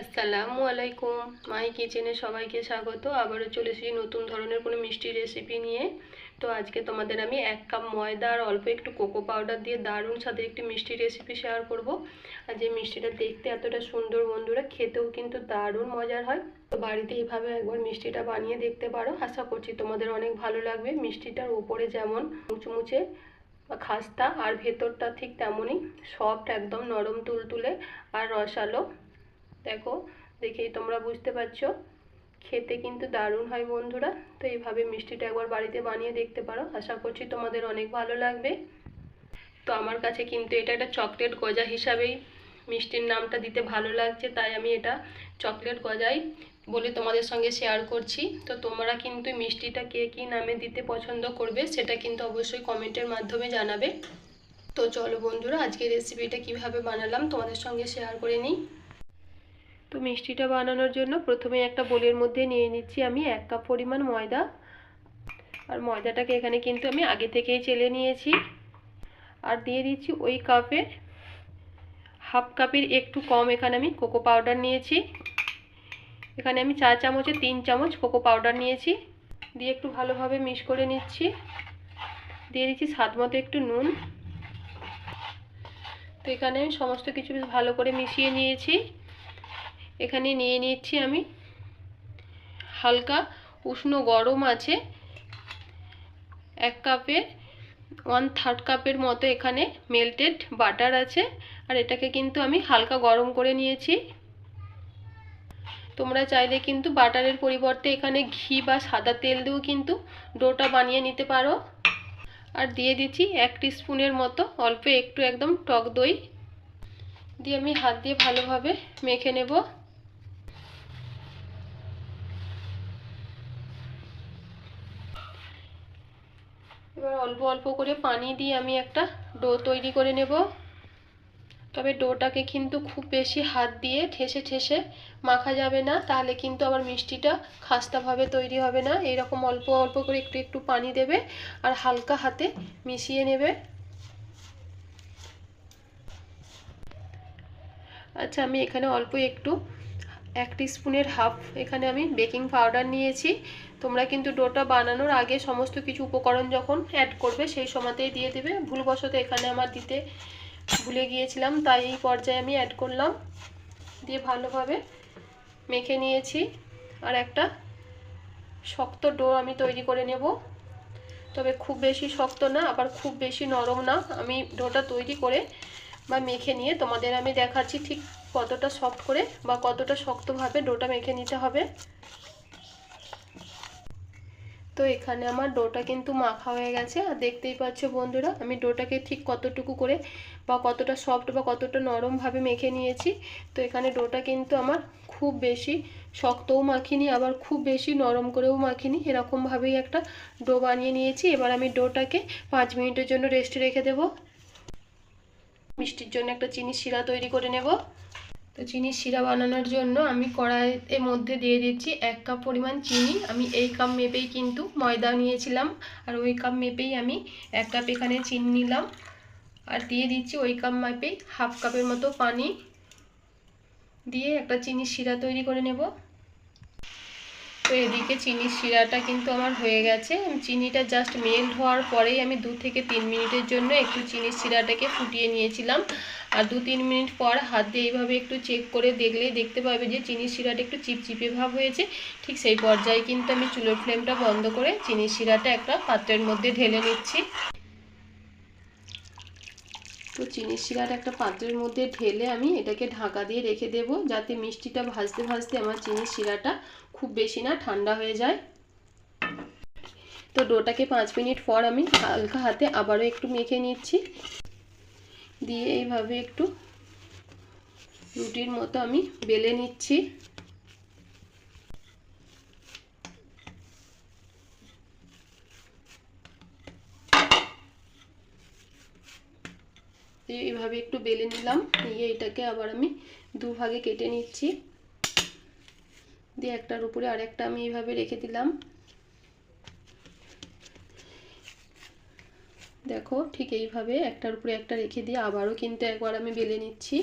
আসসালামু আলাইকুম। মাই কিচেনে সবাইকে স্বাগত। আবারও চলে এসেছি নতুন ধরনের কোনো মিষ্টি রেসিপি নিয়ে। তো আজকে তোমাদের আমি এক কাপ ময়দা আর অল্প একটু কোকো পাউডার দিয়ে দারুণ স্বাদের একটি মিষ্টি রেসিপি শেয়ার করব। আর যে মিষ্টিটা দেখতে এতটা সুন্দর বন্ধুরা, খেতেও কিন্তু দারুণ মজার হয়। তো বাড়িতে এইভাবে একবার মিষ্টিটা বানিয়ে দেখতে পারো। আশা করছি তোমাদের অনেক ভালো লাগবে। মিষ্টিটার উপরে যেমন মুচমুচে বা খাস্তা আর ভেতরটা ঠিক তেমনই সফট একদম নরম তুলতুলে আর রসালো দেখো, দেখেই তোমরা বুঝতে পারছ। খেতে কিন্তু দারুণ হয় বন্ধুরা। তো এইভাবে মিষ্টিটা একবার বাড়িতে বানিয়ে দেখতে পারো। আশা করছি তোমাদের অনেক ভালো লাগবে। তো আমার কাছে কিন্তু এটা একটা চকলেট গজা হিসাবেই মিষ্টির নামটা দিতে ভালো লাগছে, তাই আমি এটা চকলেট গজাই বলে তোমাদের সঙ্গে শেয়ার করছি। তো তোমরা কিন্তু মিষ্টিটা কে কী নামে দিতে পছন্দ করবে, সেটা কিন্তু অবশ্যই কমেন্টের মাধ্যমে জানাবে। তো চলো বন্ধুরা আজকে রেসিপিটা কীভাবে বানালাম তোমাদের সঙ্গে শেয়ার করে নিই। তো মিষ্টিটা বানানোর জন্য প্রথমে একটা বোলের মধ্যে নিয়ে নিচ্ছি আমি এক কাপ পরিমাণ ময়দা। আর ময়দাটাকে এখানে কিন্তু আমি আগে থেকেই চেলে নিয়েছি। আর দিয়ে দিচ্ছি ওই কাপের হাফ কাপের একটু কম এখানে আমি কোকো পাউডার নিয়েছি। এখানে আমি চা চামচে তিন চামচ কোকো পাউডার নিয়েছি। দিয়ে একটু ভালোভাবে মিক্স করে নিচ্ছি। দিয়ে দিচ্ছি স্বাদ মতো একটু নুন। তো এখানে আমি সমস্ত কিছু বেশ ভালো করে মিশিয়ে নিয়েছি। এখানে নিয়ে নিচ্ছি আমি হালকা উষ্ণ গরম আছে। এক কাপের ওয়ান থার্ড কাপের মতো এখানে মেল্টেড বাটার আছে। আর এটাকে কিন্তু আমি হালকা গরম করে নিয়েছি। তোমরা চাইলে কিন্তু বাটারের পরিবর্তে এখানে ঘি বা সাদা তেল দিয়েও কিন্তু ডোটা বানিয়ে নিতে পারো। আর দিয়ে দিচ্ছি এক স্পুনের মতো, অল্প একটু একদম টক দই। দিয়ে আমি হাত দিয়ে ভালোভাবে মেখে নেব। এবার অল্প অল্প করে পানি দিয়ে আমি একটা ডো তৈরি করে নেব। তবে ডোটাকে কিন্তু খুব বেশি হাত দিয়ে ঠেসে ঠেসে মাখা যাবে না, তাহলে কিন্তু আবার মিষ্টিটা খাস্তাভাবে তৈরি হবে না। এরকম অল্প অল্প করে একটু একটু পানি দেবে আর হালকা হাতে মিশিয়ে নেবে। আচ্ছা আমি এখানে অল্প একটু এক স্পুনের হাফ এখানে আমি বেকিং পাউডার নিয়েছি। তোমরা কিন্তু ডোটা বানানোর আগে সমস্ত কিছু উপকরণ যখন অ্যাড করবে, সেই সময়তেই দিয়ে দেবে। ভুলবশত এখানে আমার দিতে ভুলে গিয়েছিলাম, তাই এই পর্যায়ে আমি অ্যাড করলাম। দিয়ে ভালোভাবে মেখে নিয়েছি। আর একটা শক্ত ডো আমি তৈরি করে নেব। তবে খুব বেশি শক্ত না, আবার খুব বেশি নরম না। আমি ডোটা তৈরি করে বা মেখে নিয়ে তোমাদের আমি দেখাচ্ছি ঠিক কতটা সফট করে বা কতটা শক্তভাবে ডোটা মেখে নিতে হবে। তো এখানে আমার ডোটা কিন্তু মাখা হয়ে গেছে। আর দেখতেই পাচ্ছ বন্ধুরা, আমি ডোটাকে ঠিক কতটুকু করে বা কতটা সফট বা কতটা নরমভাবে মেখে নিয়েছি। তো এখানে ডোটা কিন্তু আমার খুব বেশি শক্তও মাখিনি, আবার খুব বেশি নরম করেও মাখিনি। এরকমভাবেই একটা ডো বানিয়ে নিয়েছি। এবার আমি ডোটাকে পাঁচ মিনিটের জন্য রেস্টে রেখে দেব। মিষ্টির জন্য একটা চিনি শিরা তৈরি করে নেব। তো চিনির শিরা বানানোর জন্য আমি কড়াইয়ের মধ্যে দিয়ে দিচ্ছি এক কাপ পরিমাণ চিনি। আমি এই কাপ মেপেই কিন্তু ময়দা নিয়েছিলাম আর ওই কাপ মেপেই আমি এক কাপ এখানে চিনি নিলাম। আর দিয়ে দিচ্ছি ওই কাপ মাপেই হাফ কাপের মতো পানি দিয়ে একটা চিনির শিরা তৈরি করে নেব। তো এদিকে চিনির শিরাটা কিন্তু আমার হয়ে গেছে। চিনিটা জাস্ট মেল্ট হওয়ার পরেই আমি দু থেকে তিন মিনিটের জন্য একটু চিনির শিরাটাকে ফুটিয়ে নিয়েছিলাম। আর দু তিন মিনিট পর হাত দিয়ে এইভাবে একটু চেক করে দেখলেই দেখতে পাবে যে চিনির শিরাটা একটু চিপচিপে ভাব হয়েছে। ঠিক সেই পর্যায়ে কিন্তু আমি চুলোর ফ্লেমটা বন্ধ করে চিনির শিরাটা একটা পাত্রের মধ্যে ঢেলে নিচ্ছি। তো চিনির শিরাটা একটা পাত্রের মধ্যে ঢেলে আমি এটাকে ঢাকা দিয়ে রেখে দেব যাতে মিষ্টিটা ভাজতে ভাজতে আমার চিনির শিরাটা খুব বেশি না ঠান্ডা হয়ে যায়। তো ডোটাকে পাঁচ মিনিট পর আমি হালকা হাতে আবারও একটু মেখে নিচ্ছি। দিয়ে এইভাবে একটু রুটির মতো আমি বেলে নিচ্ছি। এইভাবে একটু বেলে নিলাম নিয়ে এটাকে আবার আমি দুভাগে কেটে নিচ্ছি। দিয়ে একটার উপরে আরেকটা আমি এইভাবে রেখে দিলাম। দেখো ঠিক এইভাবে একটার উপরে একটা রেখে দিয়ে আবারও কিন্তু একবার আমি বেলে নিচ্ছি।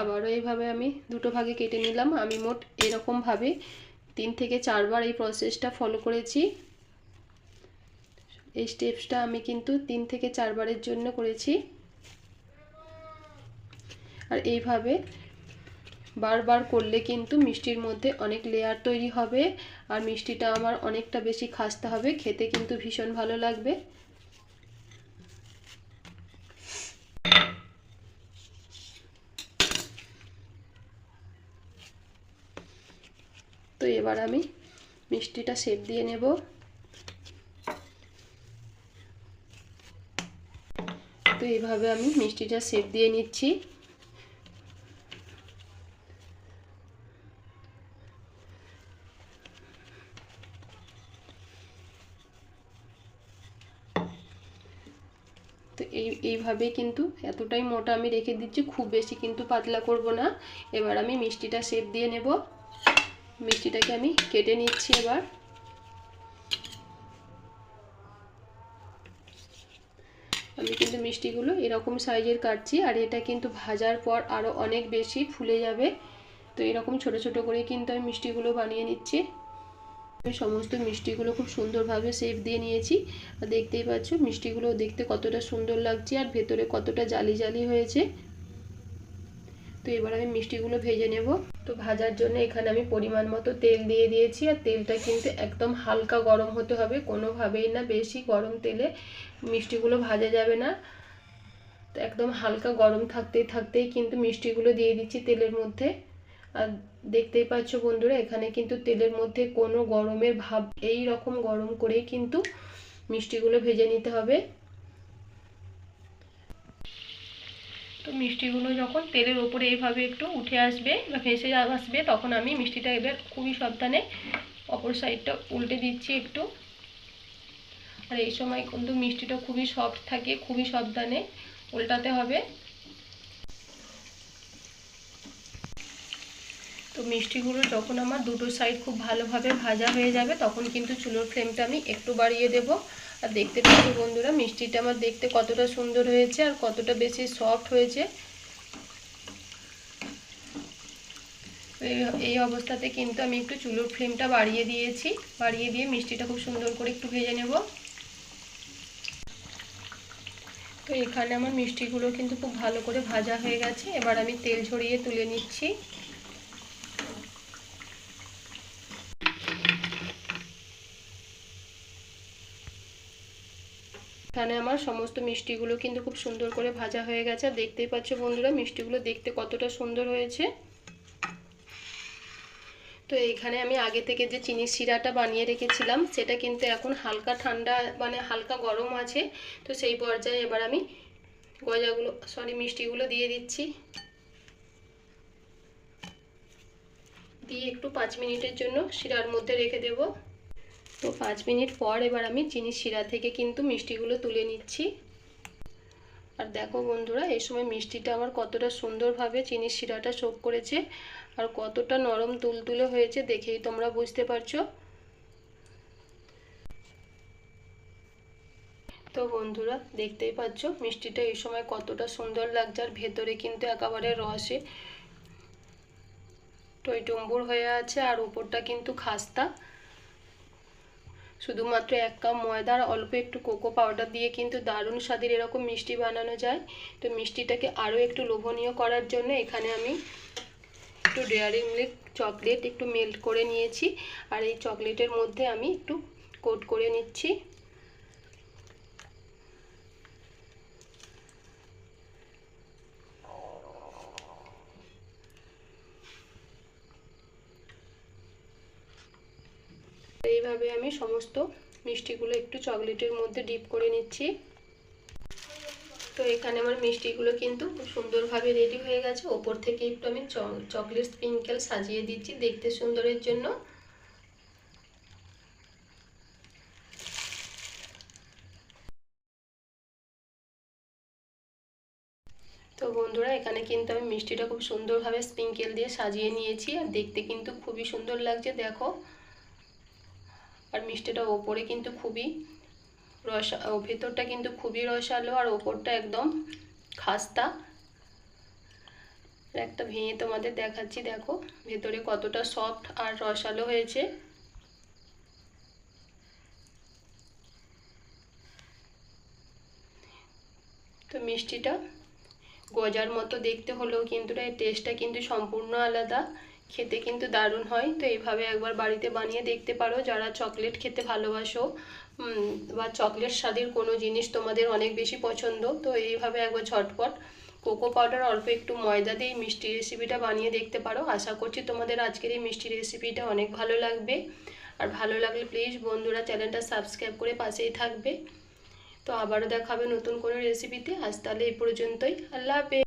আবারও এইভাবে আমি দুটো ভাগে কেটে নিলাম। আমি মোট এরকমভাবে তিন থেকে চারবার এই প্রসেসটা ফলো করেছি। এই স্টেপসটা আমি কিন্তু তিন থেকে চারবারের জন্য করেছি। আর এইভাবে বারবার করলে কিন্তু মিষ্টির মধ্যে অনেক লেয়ার তৈরি হবে আর মিষ্টিটা আমার অনেকটা বেশি খাসতে হবে, খেতে কিন্তু ভীষণ ভালো লাগবে। তো এবার আমি মিষ্টিটা শেপ দিয়ে নেব। তো এইভাবে আমি মিষ্টিটা শেপ দিয়ে নিচ্ছি তো এই এইভাবে কিন্তু এতটাই মোটা আমি রেখে দিচ্ছি, খুব বেশি কিন্তু পাতলা করব না। এবার আমি মিষ্টিটা শেপ দিয়ে নেব। মিষ্টিটাকে আমি কেটে নিচ্ছি এবার। আমি কিন্তু মিষ্টিগুলো এরকম সাইজের কাটছি আর এটা কিন্তু ভাজার পর আরও অনেক বেশি ফুলে যাবে। তো এরকম ছোট ছোট করে কিন্তু আমি মিষ্টিগুলো বানিয়ে নিচ্ছি। সমস্ত মিষ্টিগুলো খুব সুন্দরভাবে শেপ দিয়ে নিয়েছি। আর দেখতেই পাচ্ছ, মিষ্টিগুলো দেখতে কতটা সুন্দর লাগছে আর ভেতরে কতটা জালি জালি হয়েছে। তো এবার আমি মিষ্টিগুলো ভেজে নেব। তো ভাজার জন্য এখানে আমি পরিমাণ মতো তেল দিয়ে দিয়েছি। আর তেলটা কিন্তু একদম হালকা গরম হতে হবে, কোনোভাবেই না বেশি গরম তেলে মিষ্টিগুলো ভাজা যাবে না। তো একদম হালকা গরম থাকতেই থাকতেই কিন্তু মিষ্টিগুলো দিয়ে দিচ্ছি তেলের মধ্যে। আর দেখতেই পাচ্ছ বন্ধুরা, এখানে কিন্তু তেলের মধ্যে কোনো গরমের ভাব, এই রকম গরম করেই কিন্তু মিষ্টিগুলো ভেজে নিতে হবে। তো মিষ্টিগুলো যখন তেলের ওপরে এইভাবে একটু উঠে আসবে বা ভেসে আসবে, তখন আমি মিষ্টিটা এবার খুবই সাবধানে অপর সাইডটা উল্টে দিচ্ছি একটু। আর এই সময় কিন্তু মিষ্টিটা খুবই সফট থাকে, খুবই সাবধানে উল্টাতে হবে। তো মিষ্টিগুলো যখন আমার দুটো সাইড খুব ভালোভাবে ভাজা হয়ে যাবে, তখন কিন্তু চুলোর ফ্লেমটা আমি একটু বাড়িয়ে দেব। আর দেখতে পাচ্ছি বন্ধুরা, মিষ্টিটা আমার দেখতে কতটা সুন্দর হয়েছে আর কতটা বেশি সফট হয়েছে। এই অবস্থাতে কিন্তু আমি একটু চুলোর ফ্লেমটা বাড়িয়ে দিয়েছি। বাড়িয়ে দিয়ে মিষ্টিটা খুব সুন্দর করে একটু ভেজে নেব। তো এখানে আমার মিষ্টিগুলো কিন্তু খুব ভালো করে ভাজা হয়ে গেছে। এবার আমি তেল ঝরিয়ে তুলে নিচ্ছি। এখানে আমার সমস্ত মিষ্টিগুলো কিন্তু খুব সুন্দর করে ভাজা হয়ে গেছে। দেখতেই পাচ্ছ বন্ধুরা, মিষ্টিগুলো দেখতে কতটা সুন্দর হয়েছে। তো এইখানে আমি আগে থেকে যে চিনির শিরাটা বানিয়ে রেখেছিলাম, সেটা কিন্তু এখন হালকা ঠান্ডা মানে হালকা গরম আছে। তো সেই পর্যায়ে এবার আমি গজাগুলো সরি মিষ্টিগুলো দিয়ে দিচ্ছি। দিয়ে একটু পাঁচ মিনিটের জন্য শিরার মধ্যে রেখে দেবো। তো পাঁচ মিনিট পর এবার আমি চিনি শিরা থেকে কিন্তু মিষ্টিগুলো তুলে নিচ্ছি। আর দেখো বন্ধুরা, এই সময় মিষ্টিটা আমার কতটা সুন্দরভাবে চিনির শিরাটা শোক করেছে আর কতটা নরম তুলতুলে হয়েছে দেখেই তোমরা বুঝতে পারছ। তো বন্ধুরা, দেখতেই পাচ্ছ মিষ্টিটা এই সময় কতটা সুন্দর লাগছে আর ভেতরে কিন্তু একেবারে রসে টইটম্বুর হয়ে আছে আর উপরটা কিন্তু খাস্তা। শুধুমাত্র এক কাপ ময়দার অল্প একটু কোকো পাউডার দিয়ে কিন্তু দারুণ স্বাদের এরকম মিষ্টি বানানো যায়। তো মিষ্টিটাকে আরও একটু লোভনীয় করার জন্য এখানে আমি একটু ডেয়ারি মিল্ক চকলেট একটু মেল্ট করে নিয়েছি। আর এই চকলেটের মধ্যে আমি একটু কোট করে নিচ্ছি। এইভাবে আমি সমস্ত মিষ্টিগুলো একটু চকলেটের মধ্যে ডিপ করে নিচ্ছি। তো এখানে আমার মিষ্টিগুলো কিন্তু সুন্দরভাবে রেডি হয়ে গেছে। ওপর থেকে একটু আমি চকলেট স্প্রিঙ্কেল সাজিয়ে দিচ্ছি দেখতে সুন্দরের জন্য। তো বন্ধুরা, এখানে কিন্তু আমি মিষ্টিটা খুব সুন্দরভাবে স্প্রিঙ্কেল দিয়ে সাজিয়ে নিয়েছি। আর দেখতে কিন্তু খুবই সুন্দর লাগছে, দেখো। আর মিষ্টিটা ওপরে কিন্তু খুবই রসা ভেতরটা কিন্তু খুবই রসালো আর ওপরটা একদম খাস্তা। একটা ভেঙে তোমাদের দেখাচ্ছি, দেখো ভেতরে কতটা সফট আর রসালো হয়েছে। তো মিষ্টিটা গজার মতো দেখতে হলেও কিন্তু এর টেস্টটা কিন্তু সম্পূর্ণ আলাদা। খেতে কিন্তু দারুণ হয়। তো এইভাবে একবার বাড়িতে বানিয়ে দেখতে পারো। যারা চকলেট খেতে ভালোবাসো বা চকলেট স্বাদের কোনো জিনিস তোমাদের অনেক বেশি পছন্দ, তো এইভাবে একবার ঝটপট কোকো পাউডার অল্প একটু ময়দা দিয়ে মিষ্টি রেসিপিটা বানিয়ে দেখতে পারো। আশা করছি তোমাদের আজকের এই মিষ্টি রেসিপিটা অনেক ভালো লাগবে। আর ভালো লাগলে প্লিজ বন্ধুরা চ্যানেলটা সাবস্ক্রাইব করে পাশেই থাকবে। তো আবারও দেখাবে নতুন কোনো রেসিপিতে আজ তাহলে এই পর্যন্তই। আল্লাহ হাফেজ।